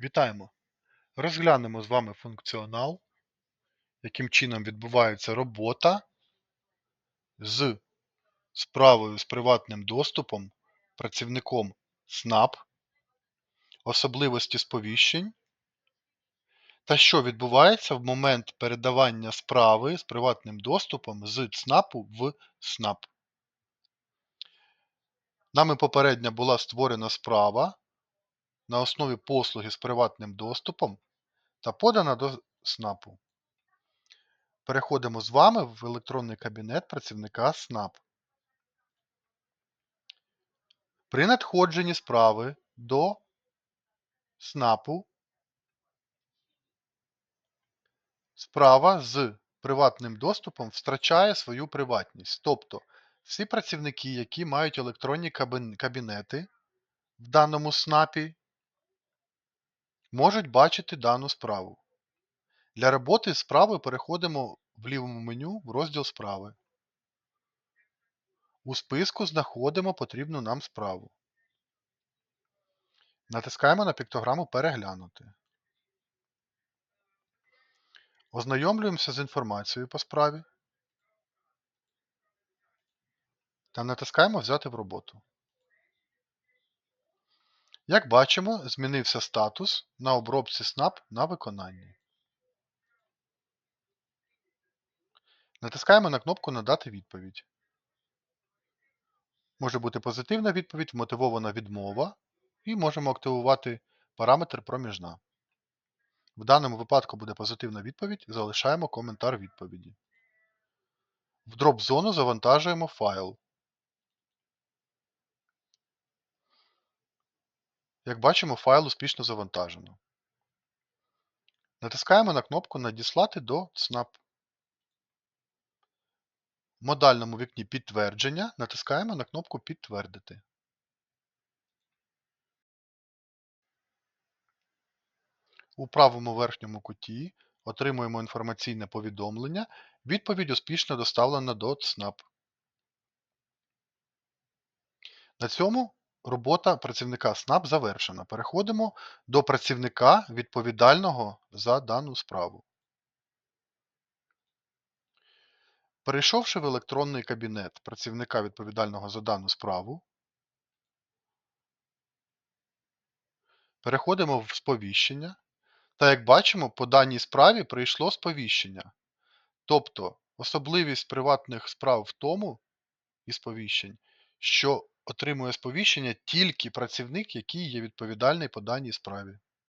Вітаємо! Розглянемо з вами функціонал, яким чином відбувається робота з справою з приватним доступом працівником СНАП, особливості сповіщень та що відбувається в момент передавання справи з приватним доступом з ЦНАПу в СНАП. Нами попередньо була створена справа на основі послуги з приватним доступом та подана до СНАПу. Переходимо з вами в електронний кабінет працівника СНАП. При надходженні справи до СНАПу справа з приватним доступом втрачає свою приватність. Тобто всі працівники, які мають електронні кабінети в даному СНАПі, можуть бачити дану справу. Для роботи з справою переходимо в лівому меню в розділ справи. У списку знаходимо потрібну нам справу. Натискаємо на піктограму Переглянути. Ознайомлюємося з інформацією по справі та натискаємо Взяти в роботу. Як бачимо, змінився статус на обробці СНАП на виконанні. Натискаємо на кнопку Надати відповідь. Може бути позитивна відповідь, мотивована відмова, і можемо активувати параметр проміжна. В даному випадку буде позитивна відповідь, залишаємо коментар відповіді. В дроп-зону завантажуємо файл. Як бачимо, файл успішно завантажено. Натискаємо на кнопку Надіслати до ЦНАП. В модальному вікні Підтвердження натискаємо на кнопку Підтвердити. У правому верхньому куті отримуємо інформаційне повідомлення Відповідь успішно доставлена до ЦНАП. На цьому робота працівника СНАП завершена. Переходимо до працівника відповідального за дану справу. Перейшовши в електронний кабінет працівника відповідального за дану справу, переходимо в сповіщення. Та як бачимо, по даній справі прийшло сповіщення. Тобто особливість приватних справ в тому і сповіщень, що отримує сповіщення тільки працівник, який є відповідальний по даній справі.